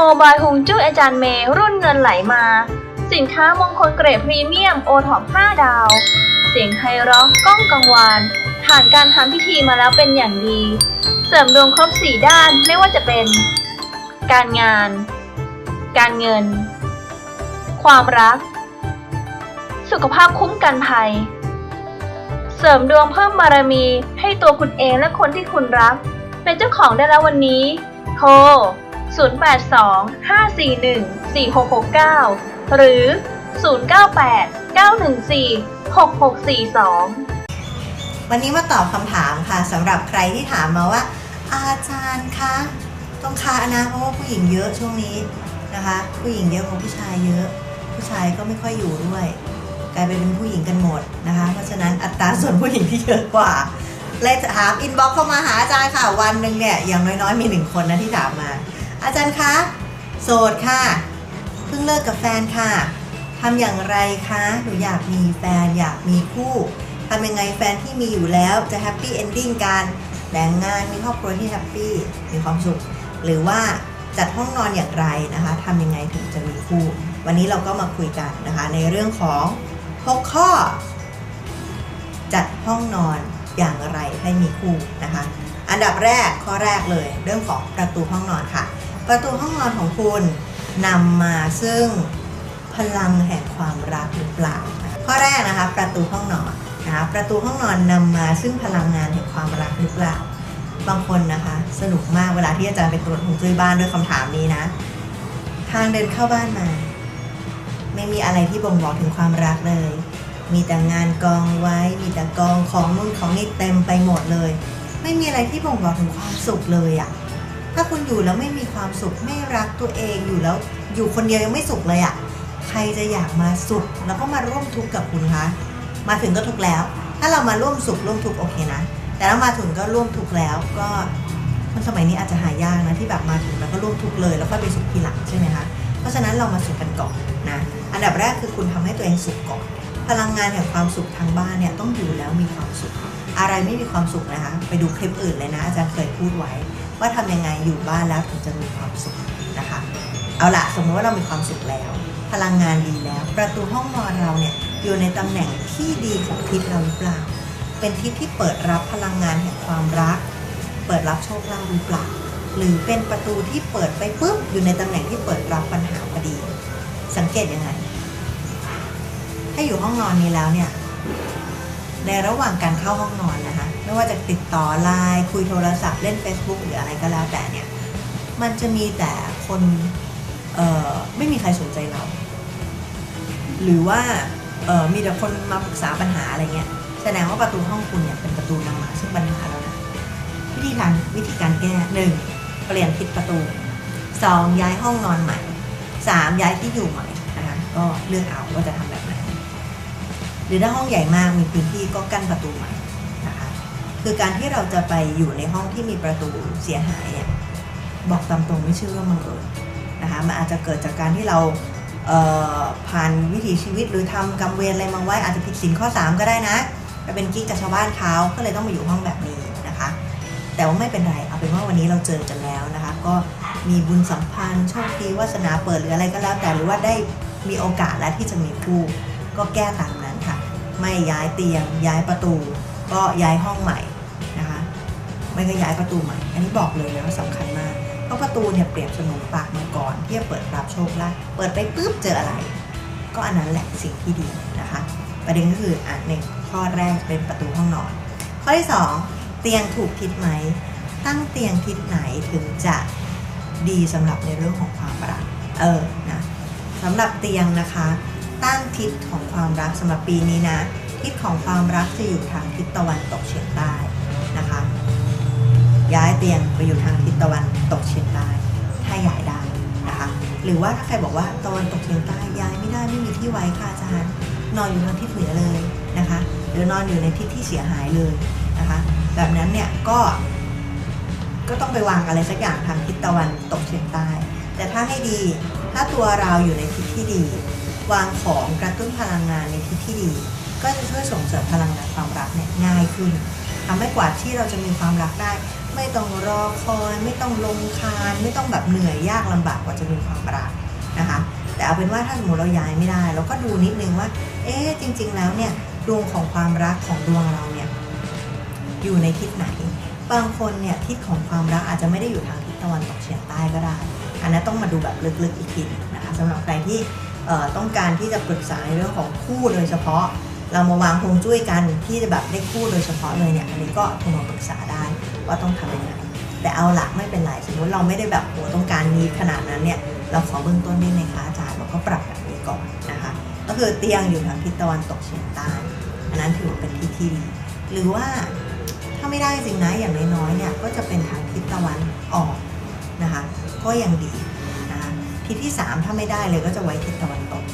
โมบายฮวงจุ้ยอาจารย์เมย์รุ่นเงินไหลมา สินค้ามงคลเกรดพรีเมียมโอท็อป5ดาว เสียงไพเราะก้องกังวาน ผ่านการทำพิธีมาแล้วเป็นอย่างดี เสริมดวงครบ4ด้านไม่ว่าจะเป็น การงาน การเงิน ความรัก สุขภาพคุ้มกันภัย เสริมดวงเพิ่มบารมีให้ตัวคุณเองและคนที่คุณรัก เป็นเจ้าของได้แล้ววันนี้ โทร 082-541-4669 หรือ 098-914-6642วันนี้มาตอบคำถามค่ะสำหรับใครที่ถามมาว่า อาจารย์คะต้องคะนะเพราะว่าผู้หญิงเยอะช่วงนี้นะคะ ผู้หญิงเยอะกว่าผู้ชายเยอะ ผู้ชายก็ไม่ค่อยอยู่ด้วย กลายไปเป็นผู้หญิงกันหมดนะคะ เพราะฉะนั้นอัตราส่วนผู้หญิงที่เยอะกว่าเลยถามอินบ็อกเข้ามาหาอาจารย์ค่ะ วันหนึ่งเนี่ยอย่างน้อยๆมีหนึ่งคนนะที่ถามมา อาจารย์คะ โสดค่ะ เพิ่งเลิกกับแฟนค่ะ ทำอย่างไรคะ หนูอยากมีแฟนอยากมีคู่ ทำยังไงแฟนที่มีอยู่แล้วจะแฮปปี้เอนดิ้งกันแต่งงานมีครอบครัวที่แฮปปี้มีความสุข หรือว่าจัดห้องนอนอย่างไรนะคะทำยังไงถึงจะมีคู่ วันนี้เราก็มาคุยกันนะคะ ในเรื่องของ6ข้อ จัดห้องนอนอย่างไรให้มีคู่นะคะ อันดับแรกข้อแรกเลยเรื่องของประตูห้องนอนค่ะ ประตูห้องนอนของคุณนำมาซึ่งพลังแห่งความรักหรือเปล่า ข้อแรกนะคะประตูห้องนอนนะคะประตูห้องนอนนำมาซึ่งพลังงานแห่งความรักหรือเปล่า บางคนนะคะ สนุกมากเวลาที่อาจารย์ไปตรวจหงจุ้ยบ้านด้วยคำถามนี้นะ ทางเดินเข้าบ้านมา ไม่มีอะไรที่บ่งบอกถึงความรักเลย มีแต่งานกองไว้ มีแต่กองของนู่นของนี่เต็มไปหมดเลย ไม่มีอะไรที่บ่งบอกถึงความสุขเลยอะ ถ้าคุณอยู่แล้วไม่มีความสุขไม่รักตัวเองอยู่แล้วอยู่คนเดียวยังไม่สุขเลยอะใครจะอยากมาสุขแล้วก็มาร่วมทุกข์กับคุณคะ มาถึงก็ทุกข์แล้ว ถ้าเรามาร่วมสุขร่วมทุกข์โอเคนะ แต่ถ้ามาถึงก็ร่วมทุกข์แล้วก็คนสมัยนี้อาจจะหายากนะที่แบบมาถึงแล้วก็ร่วมทุกข์เลย แล้วก็ไปสุขทีหลังใช่ไหมคะ เพราะฉะนั้นเรามาสุขกันก่อนนะ อันดับแรกคือคุณทำให้ตัวเองสุขก่อน พลังงานแห่งความสุขทางบ้านเนี่ยต้องอยู่แล้วมีความสุข อะไรไม่มีความสุขนะคะ ไปดูคลิปอื่นเลยนะอาจารย์เคยพูดไว้ ว่าทำยังไงอยู่บ้านแล้วถึงจะมีความสุขนะคะ เอาละสมมติว่าเรามีความสุขแล้ว พลังงานดีแล้ว ประตูห้องนอนเราเนี่ยอยู่ในตำแหน่งที่ดีของทิศเราหรือเปล่า เป็นทิศที่เปิดรับพลังงานแห่งความรัก เปิดรับโชคลาภหรือเปล่า หรือเป็นประตูที่เปิดไปปุ๊บอยู่ในตำแหน่งที่เปิดรับปัญหาพอดี สังเกตยังไงถ้าอยู่ห้องนอนนี้แล้วเนี่ยในระหว่างการเข้าห้องนอนนะ ไม่ว่าจะติดต่อไลน์คุยโทรศัพท์เล่น Facebook หรืออะไรก็แล้วแต่เนี่ยมันจะมีแต่คนไม่มีใครสนใจเรา หรือว่ามีแต่คนมาปรึกษาปัญหาอะไรเงี้ยแสดงว่าประตูห้องคุณเนี่ยเป็นประตูนำมาซึ่งปัญหาแล้วนะวิธีการวิธีการแก้หนึ่งเปลี่ยนทิศประตูสองย้ายห้องนอนใหม่สามย้ายที่อยู่ใหม่นะคะก็เลือกเอาว่าจะทำแบบไหนหรือถ้าห้องใหญ่มากมีพื้นที่ก็กั้นประตูใหม่ คือการที่เราจะไปอยู่ในห้องที่มีประตูเสียหายเนี่ยบอกตามตรงไม่เชื่อว่ามันเกิดนะคะมันอาจจะเกิดจากการที่เราเผ่านวิถีชีวิตหรือทำกรรมเวรอะไรมาไว้อาจจะผิดศีลข้อ 3 ก็ได้นะไปเป็นกิ๊กกับชาวบ้านเขาก็เลยต้องมาอยู่ห้องแบบนี้นะคะ แต่ว่าไม่เป็นไรเอาเป็นว่าวันนี้เราเจอกันแล้วนะคะ ก็มีบุญสัมพันธ์โชคดีวาสนาเปิดหรืออะไรก็แล้ว แต่หรือว่าได้มีโอกาสแล้วที่จะมีคู่ก็แก้ตามนั้นค่ะ ไม่ย้ายเตียงย้ายประตู ก็ย้ายห้องใหม่ ไม่ก็ย้ายประตูใหม่ อันนี้บอกเลยนะว่าสำคัญมากเพราะประตูเนี่ยเปรียบเสมือนปากมังกรที่จะเปิดรับโชคลาภเปิดไปปุ๊บเจออะไร ก็อันนั้นแหละสิ่งที่ดีนะคะ ประเด็นก็คืออะหนึ่งข้อแรกเป็นประตูห้องนอน ข้อที่สองเตียงถูกทิศไหม ตั้งเตียงทิศไหนถึงจะดีสำหรับในเรื่องของความรักเออนะสำหรับเตียงนะคะ ตั้งทิศของความรักสำหรับปีนี้นะ ทิศของความรักจะอยู่ทางทิศตะวันตกเฉียง ตียงไปอยู่ทางทิศตะวันตกเฉียงใต้ถ้าย้ายได้นะคะหรือว่าถ้าใครบอกว่าตะวันตกเฉียงใต้ย้ายไม่ได้ไม่มีที่ไว้ค่ะอาจารย์นอนอยู่ทางทิศเหนือเลยนะคะหรือนอนอยู่ในทิศที่เสียหายเลยนะคะแบบนั้นเนี่ยก็ก็ต้องไปวางอะไรสักอย่างทางทิศตะวันตกเฉียงใต้ แต่ถ้าให้ดี ถ้าตัวเราอยู่ในทิศที่ดี วางของกระตุ้นพลังงานในทิศที่ดี ก็จะช่วยส่งเสริมพลังงานความรักเนี่ยง่ายขึ้นทำให้กว่าที่เราจะมีความรักได้ ไม่ต้องรอคอย ไม่ต้องลงคาน ไม่ต้องแบบเหนื่อยยากลำบากกว่าจะมีความรักนะคะ แต่เอาเป็นว่าถ้าสมมติเราย้ายไม่ได้ เราก็ดูนิดนึงว่า เอ๊ะจริง ๆ แล้วเนี่ยดวงของความรักของดวงเราเนี่ยอยู่ในทิศไหน บางคนเนี่ยทิศของความรักอาจจะไม่ได้อยู่ทางทิศตะวันตกเฉียงใต้ก็ได้ อันนั้นต้องมาดูแบบลึกๆอีกทีนะคะสำหรับใครที่ต้องการที่จะปรึกษาในเรื่องของคู่โดยเฉพาะ เรามาวางฮวงจุ้ยกันที่จะแบบได้คู่โดยเฉพาะเลยเนี่ยอันนี้ก็โทรมาปรึกษาได้ ว่าต้องทำยังไงแต่เอาหลักไม่เป็นไรสมมติเราไม่ได้แบบโหต้องการนี้ขนาดนั้นเนี่ยเราขอเบื้องต้นได้ไหมคะอาจารย์เราก็ปรับแบบนี้ก่อนนะคะก็คือเตียงอยู่ทางทิศตะวันตกเฉียงใต้อันนั้นถือว่าเป็นที่ที่ดีหรือว่าถ้าไม่ได้จริงนะอย่างน้อยๆเนี่ยก็จะเป็นทางทิศตะวันออกนะคะก็ยังดีนะคะทิศที่สามถ้าไม่ได้เลยก็จะไว้ทิศตะวันตก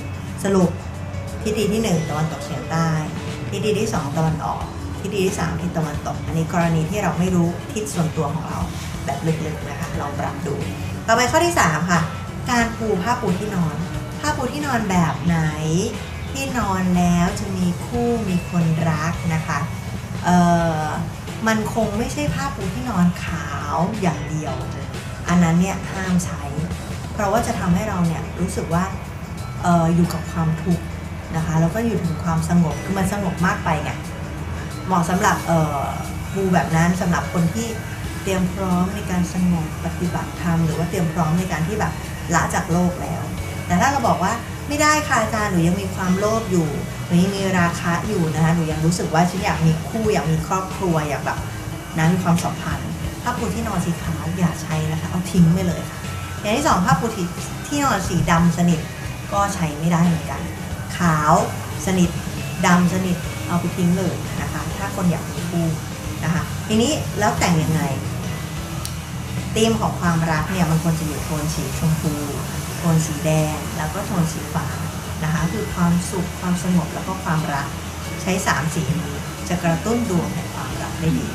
สรุปทิศดีที่หนึ่งตะวันตกเฉียงใต้ทิศดีที่สองตะวันออก ทิศดีที่สามทิศตะวันตก อันนี้กรณีที่เราไม่รู้ทิศส่วนตัวของเราแบบลึกๆนะคะลองปรับดู ต่อไปข้อที่สามค่ะ การปูผ้าปูที่นอน ผ้าปูที่นอนแบบไหน ที่นอนแล้วจะมีคู่มีคนรักนะคะเอ่อมันคงไม่ใช่ผ้าปูที่นอนขาวอย่างเดียว อันนั้นเนี่ยห้ามใช้ เพราะว่าจะทำให้เราเนี่ยรู้สึกว่าอออยู่กับความทุกข์นะคะแล้วก็อยู่ถึงความสงบคือมันสงบมากไปไง เหมาะสำหรับเออบูแบบนั้นสำหรับคนที่เตรียมพร้อมในการสงบปฏิบัติธรรมหรือว่าเตรียมพร้อมในการที่แบบละจากโลกแล้ว แต่ถ้าเราบอกว่าไม่ได้ค่ะอาจารย์หนูยังมีความโลภอยู่หนูยังมีราคะอยู่นะคะหนูยังรู้สึกว่าฉันอยากมีคู่อยากมีครอบครัวอยากแบบนั้นมีความสัมพันธ์ผ้าปูที่นอนสีขาวอย่าใช้นะคะเอาทิ้งไปเลยค่ะอย่างที่สองผ้าปูที่ที่นอนสีดำสนิทก็ใช้ไม่ได้เหมือนกัน ขาวสนิทดำสนิทเอาไปทิ้งเลยนะคะ ถ้าคนอยากมีคู่นะคะทีนี้แล้วแต่งยังไงธีมของความรักเนี่ยมันควรจะอยู่โทนสีชมพูโทนสีแดง แล้วก็โทนสีฟ้านะคะคือความสุขความสงบแล้วก็ความรักใช้สามสีนี้จะกระตุ้นดวงแห่งความรักได้ดี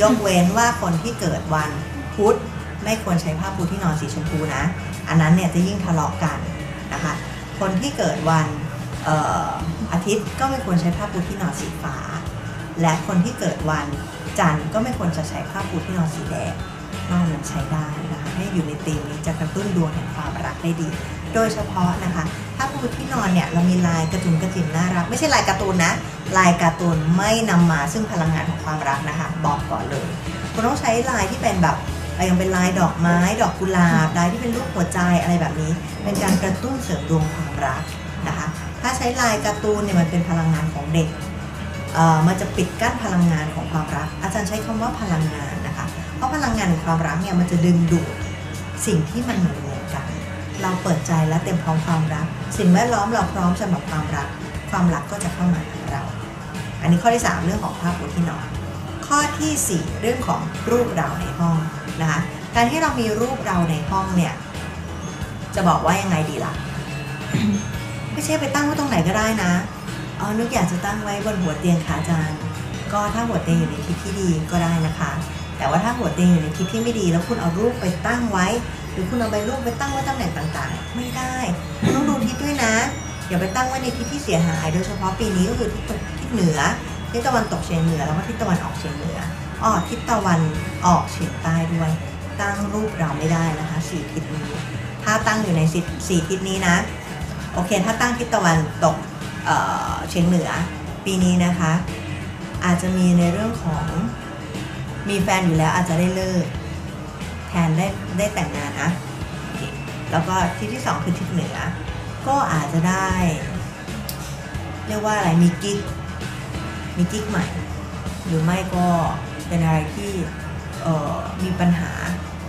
ยกเว้นว่าคนที่เกิดวันพุธไม่ควรใช้ผ้าปูที่นอนสีชมพูนะ อันนั้นเนี่ยจะยิ่งทะเลาะกันนะคะ คนที่เกิดวันอออาทิตย์ก็ไม่ควรใช้ผ้าปูที่นอนสีฟ้า และคนที่เกิดวันจันทร์ก็ไม่ควรจะใช้ผ้าปูที่นอนสีแดงนอกนั้นใช้ได้นะคะให้อยู่ในธีมนี้จะกระตุ้นดวงแห่งความรักได้ดี โดยเฉพาะนะคะผ้าปูที่นอนเนี่ยเรามีลายกระตุนกระจิ๋มน่ารัก ไม่ใช่ลายการ์ตูนนะ ลายการ์ตูนไม่นำมาซึ่งพลังงานของความรักนะคะ บอกก่อนเลยคุณต้องใช้ลายที่เป็นแบบยังเป็นลายดอกไม้ ดอกกุหลาบลายที่เป็นรูปหัวใจอะไรแบบนี้ เป็นการกระตุ้นเสริมดวงความรักนะคะ ถ้าใช้ลายการ์ตูนเนี่ยมันเป็นพลังงานของเด็ก มันจะปิดกั้นพลังงานของความรัก อาจารย์ใช้คำว่าพลังงานนะคะ เพราะพลังงานของความรักเนี่ยมันจะดึงดูดสิ่งที่มันเหมือนเหมือนกัน เราเปิดใจและเต็มพร้อมความรัก สิ่งแวดล้อมเราพร้อมสำหรับความรัก ความรักก็จะเข้ามาหาเรา อันนี้ข้อที่ 3 เรื่องของผ้าปูที่นอน ข้อทีสี่ 4 เรื่องของรูปเราในห้องนะคะ การที่เรามีรูปเราในห้องเนี่ย จะบอกว่ายังไงดีล่ะ ไม่ใช่ไปตั้งไว้ตรงไหนก็ได้นะ อ๋อนึกอยากจะตั้งไว้บนหัวเตียงค่ะอาจารย์ ก็ถ้าหัวเตียงอยู่ในทิศที่ดีก็ได้นะคะ แต่ว่าถ้าหัวเตียงอยู่ในทิศที่ไม่ดี แล้วคุณเอารูปไปตั้งไว้ หรือคุณเอาใบรูปไปตั้งไว้ตำแหน่งต่างๆ ไม่ได้คุณต้องดูทิศด้วยนะ อย่าไปตั้งไว้ในทิศที่เสียหาย โดยเฉพาะปีนี้ก็คือทิศตกทิศเหนือทิศตะวันตกเฉียงเหนือแล้วก็ทิศตะวันออกเฉียงเหนืออ้อทิศตะวันออกเฉียงใต้ด้วย ตั้งรูปเราไม่ได้นะคะสี่ทิศนี้ถ้าตั้งอยู่ในสี่สี่ทิศนี้นะ โอเค ถ้าตั้งทิศตะวันตก เฉียงเหนือปีนี้นะคะ อาจจะมีในเรื่องของมีแฟนอยู่แล้วอาจจะได้เลิกแทนได้ได้แต่งงานนะแล้วก็ทิศที่สองคือทิศเหนือ ก็อาจจะได้ เรียกว่าอะไรมีกิ๊กมีกิ๊กใหม่ หรือไม่ก็เป็นอะไรที่มีปัญหา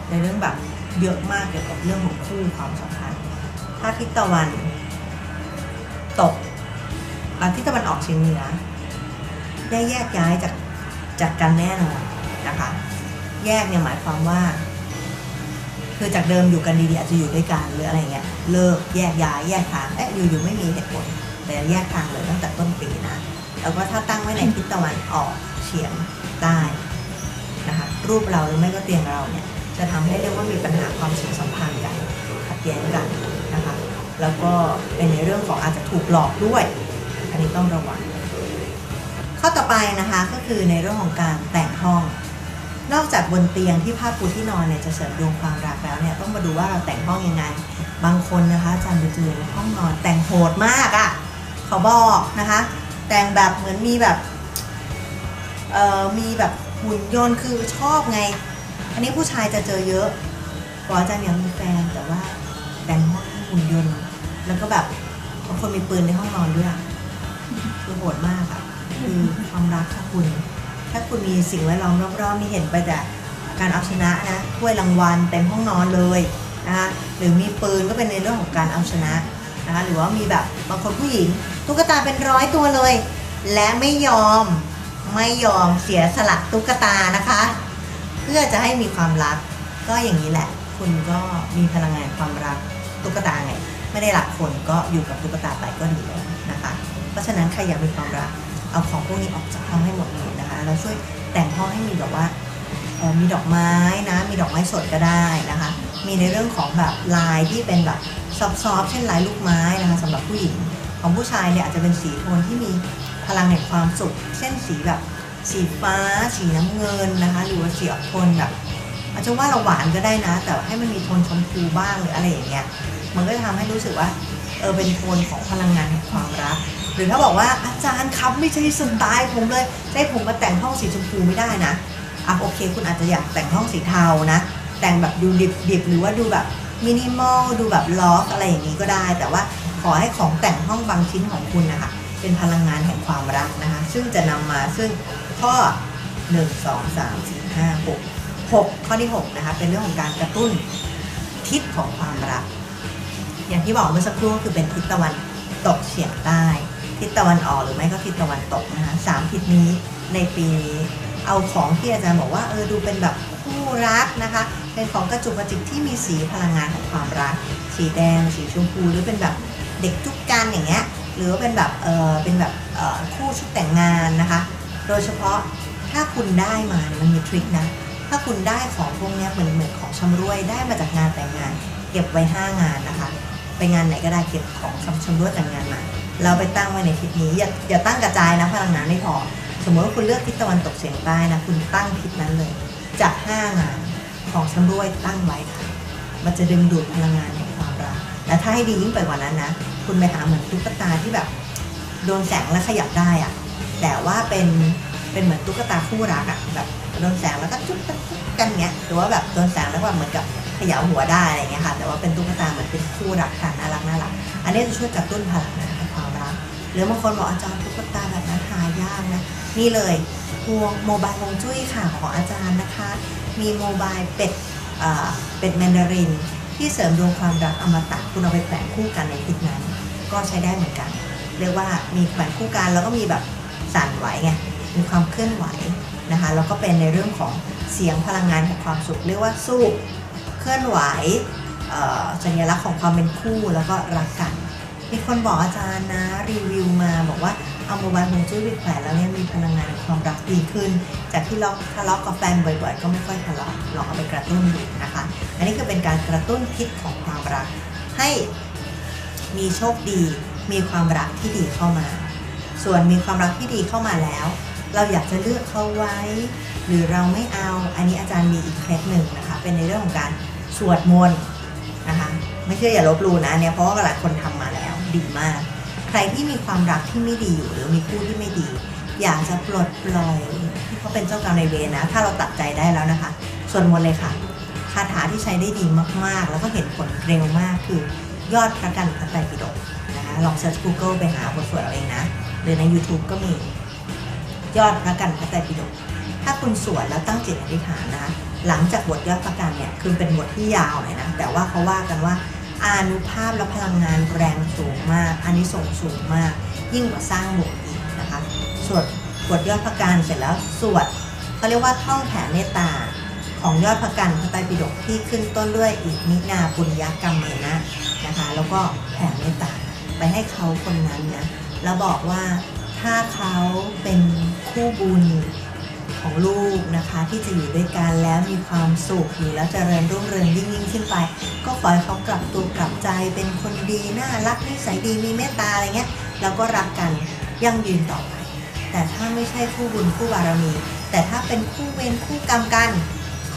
ในเรื่องแบบเยอะมากเกี่ยวกับเรื่องของคู่ความสัมพันธ์ถ้าทิศตะวันตก ทิศตะวันออกเฉียงเหนือ ได้แยกย้ายจากจากกันแน่นอนนะคะ แยกเนี่ยหมายความว่า คือจากเดิมอยู่กันดีๆอาจจะอยู่ด้วยกันหรืออะไรเงี้ยเลิกแยกย้ายแยกทางเอ๊ะอยู่ๆไม่มีเหตุผลแต่แยกทางเลยตั้งแต่ต้นปีนะแล้วก็ถ้าตั้งไว้ในทิศตะวันออกเฉียงใต้นะคะรูปเราหรือไม่ก็เตียงเราเนี่ยจะทำให้เรียกว่ามีปัญหาความสัมพันธ์กันขัดแย้งกันนะคะแล้วก็เป็นในเรื่องของอาจจะถูกหลอกด้วย อันนี้ต้องระวัง ข้อต่อไปนะคะก็คือในเรื่องของการแต่งห้อง นอกจากบนเตียงที่ผ้าปูที่นอนเนี่ยจะเสริมดวงความรักแล้วเนี่ยต้องมาดูว่าเราแต่งห้องยังไง บางคนนะคะอาจารย์ไปเจอในห้องนอนแต่งโหดมากอะ่ะเขาบอกนะคะ แต่งแบบเหมือนมีแบบเอ่อมีแบบหุ่นยนต์คือชอบไง อันนี้ผู้ชายจะเจอเยอะบอกอาจารย์อยากมีแฟนแต่ว่าแต่งห้องหุ่นยนต์ แล้วก็แบบบางคนมีปืนในห้องนอนด้วยอะ คือโหดมากอะคือความรักค่ะคุณ ถ้าคุณมีสิ่งแวดล้อมรอบๆนี่เห็นไปแต่การเอาชนะนะถ้วยรางวัลเต็มห้องนอนเลยนะคะหรือมีปืนก็เป็นในเรื่องของการเอาชนะนะคะหรือว่ามีแบบบางคนผู้หญิงตุ๊กตาเป็นร้อยตัวเลย และไม่ยอมไม่ยอมเสียสละตุ๊กตานะคะ เพื่อจะให้มีความรัก ก็อย่างนี้แหละ คุณก็มีพลังงานความรักตุ๊กตาไง ไม่ได้รักคนก็อยู่กับตุ๊กตาไปก็ดีแล้วนะคะ เพราะฉะนั้นใครอยากมีความรักเอาของพวกนี้ออกจากห้องให้หมดเลยนะคะเราช่วยแต่งห้องให้มีแบบว่ามีดอกไม้นะมีดอกไม้สดก็ได้นะคะ มีในเรื่องของแบบลายที่เป็นแบบซอฟๆเช่นลายลูกไม้นะคะสำหรับผู้หญิงของผู้ชายเนี่ยอาจจะเป็นสีโทนที่มีพลังแห่งความสุข เช่นสีแบบสีฟ้า สีน้ำเงินนะคะ หรือว่าสีออกโทนแบบอาจจะว่าเราหวานก็ได้นะ แต่ให้มันมีโทนชมพูบ้างหรืออะไรอย่างเงี้ยมันก็จะทำให้รู้สึกว่าเออเป็นโทนของพลังงานแห่งความรัก หรือถ้าบอกว่าอาจารย์ครับไม่ใช่สไตล์ผมเลยได้ผมมาแต่งห้องสีชมพูไม่ได้นะอะโอเค คุณอาจจะอยากแต่งห้องสีเทานะ แต่งแบบดูดิบๆหรือว่าดูแบบมินิมอลดูแบบล็อกอะไรอย่างนี้ก็ได้ แต่ว่าขอให้ของแต่งห้องบางชิ้นของคุณนะคะเป็นพลังงานแห่งความรักนะคะ ซึ่งจะนำมาซึ่งข้อ 1 2 3 4 5 6 6 ข้อที่6นะคะเป็นเรื่องของการกระตุ้นทิศของความรัก อย่างที่บอกเมื่อสักครู่ก็คือเป็นทิศตะวันตกเฉียงใต้ ทิศตะวันออกหรือไม่ก็ทิศตะวันตกนะคะสามทิศนี้ในปีนี้เอาของที่อาจารย์บอกว่าเออดูเป็นแบบคู่รักนะคะ เป็นของกระจุกกระจิกที่มีสีพลังงานของความรัก สีแดง สีชมพู หรือเป็นแบบเด็กจุกกันอย่างเงี้ยหรือว่าเป็นแบบเออเป็นแบบเออคู่ชุดแต่งงานนะคะ โดยเฉพาะถ้าคุณได้มาเนี่ยมันมีทริคนะถ้าคุณได้ของพวกนี้เหมือนเหมือนของชำรวยได้มาจากงานแต่งงาน เก็บไว้5งานนะคะ ไปงานไหนก็ได้เก็บของชำชำรวยแต่งงานมา เราไปตั้งไว้ในทิศนี้อย่าอย่าตั้งกระจายนะพลังงานไม่พอ สมมติว่าคุณเลือกทิศตะวันตกเฉียงใต้นะ คุณตั้งทิศนั้นเลย จาก5งานของชำร่วยตั้งไว้ค่ะ มันจะดึงดูดพลังงานแห่งความรักและถ้าให้ดียิ่งไปกว่านั้นนะ คุณไปหาเหมือนตุ๊กตาที่แบบโดนแสงแล้วขยับได้อะแต่ว่าเป็นเป็นเหมือนตุ๊กตาคู่รักอะแบบโดนแสงแล้วก็จุ๊บจุ๊บจุ๊บกันเงี้ยหรือว่าแบบโดนแสงแล้วก็เหมือนกับขย่าหัวได้อะไรเงี้ยค่ะ แต่ว่าเป็นตุ๊กตาเหมือนเป็นคู่รักกันน่ารักน่ารัก อันนี้จะช่วยกระตุ้นพลังงาน หรือบางคนบอกอาจารย์ตุ๊กตาแบบนั้นหายากนะ นี่เลยพวงโมบายฮวงจุ้ยค่ะของอาจารย์นะคะ มีโมบายเป็ดเป็ดแมนดาริน ที่เสริมดวงความรักอมตะคุณเอาไปแขวนคู่กันในทิศนั้น ก็ใช้ได้เหมือนกัน เรียกว่ามีแขวนคู่กันแล้วก็มีแบบสั่นไหวไงมีความเคลื่อนไหวนะคะแล้วก็เป็นในเรื่องของเสียงพลังงานแห่งความสุข เรียกว่าสู้เคลื่อนไหวสัญลักษณ์ของความเป็นคู่แล้วก็รักกัน มีคนบอกอาจารย์นะรีวิวมาบอกว่าเอาโมบายฮวงจุ้ยไปแขวนแล้วเนี่ยมีพลังงานความรักดีขึ้น จากที่เราทะเลาะกับแฟนบ่อยๆ ก็ไม่ค่อยทะเลาะลองเอาไปกระตุ้นดูนะคะ อันนี้คือเป็นการกระตุ้นทิศของความรัก ให้มีโชคดี มีความรักที่ดีเข้ามา ส่วนมีความรักที่ดีเข้ามาแล้ว เราอยากจะเลือกเขาไว้ หรือเราไม่เอา อันนี้อาจารย์มีอีกเคล็ดหนึ่งนะคะ เป็นในเรื่องของการสวดมนต์นะคะ ไม่เชื่ออย่าลบหลู่นะเนี่ยเพราะว่าหลายคนทำมาแล้ว ดีมาก ใครที่มีความรักที่ไม่ดีอยู่หรือมีคู่ที่ไม่ดี อยากจะปลดปล่อยที่เขาเป็นเจ้ากรรมนายเวรนะ ถ้าเราตัดใจได้แล้วนะคะ ส่วดมนเลยค่ะคาถาที่ใช้ได้ดีมากๆ แล้วก็เห็นผลเร็วมากคือยอดพระกันพระไตรปิฎกนะคะลองเซิร์ช Google ไปหาบทสวดเอาเองนะ หรือใน YouTube ก็มียอดพระกันพระไตรปิฎกถ้าคุณสวดแล้วตั้งจิตอธิษฐานนะคะหลังจากบทยอดพระกันเนี่ยคือเป็นบทที่ยาวหน่อยนะแต่ว่าเขาว่ากันว่า อานุภาพและพลังงานแรงสูงมากอันนี้ส่งสูงมาก ยิ่งกว่าสร้างโบสถ์อีกนะคะสวดบทยอดพระกันเสร็จแล้วสวดเขาเรียกว่าท่องแผ่เมตตาของยอดพระกันพระไตรปิฎกที่ขึ้นต้นด้วยอิมินาปุญญกรรมเมนะนะคะ แล้วก็แผ่เมตตาไปให้เขาคนนั้นนะแล้วบอกว่าถ้าเขาเป็นคู่บุญ ของลูกนะคะที่จะอยู่ด้วยกันแล้วมีความสุขอยู่แล้วเจริญรุ่งเรืองยิ่งยิ่งขึ้นไป ก็ขอให้เขากลับตัวกลับใจเป็นคนดีน่ารักนิสัยดีมีเมตตาอะไรเงี้ยแล้วก็รักกันยั่งยืนต่อไป แต่ถ้าไม่ใช่คู่บุญคู่บารมี แต่ถ้าเป็นคู่เวรคู่กรรมกัน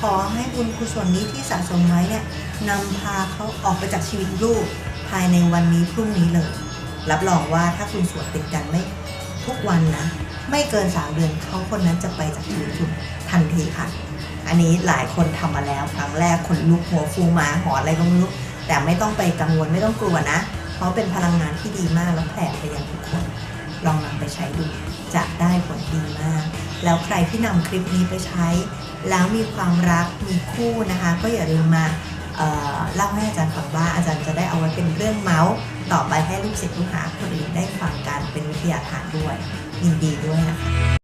ขอให้บุญกุศลนี้ที่สะสมไว้เนี่ยนำพาเขาออกไปจากชีวิตลูก ภายในวันนี้พรุ่งนี้เลย รับรองว่าถ้าคุณสวดติดกันไม่ทุกวันนะ ไม่เกินสามเดือนเขาคนนั้นจะไปจากชีวิตคุณทันทีค่ะ อันนี้หลายคนทำมาแล้ว ครั้งแรกคนลุกหัวฟูมาหออะไรก็ไม่รู้แต่ไม่ต้องไปกังวลไม่ต้องกลัวนะ เพราะเป็นพลังงานที่ดีมากแล้วแผ่ไปยังทุกคน ลองนำไปใช้ดูจะได้ผลดีมาก แล้วใครที่นำคลิปนี้ไปใช้ แล้วมีความรักมีคู่นะคะ ก็อย่าลืมมาเอ่อเล่าให้อาจารย์ฟังว่าอาจารย์จะได้เอาไว้เป็นเรื่องเมาส์ต่อไปให้ลูกศิษย์ลูกหาคนอื่นได้ฟังกันเป็นวิทยาทานด้วย ยิ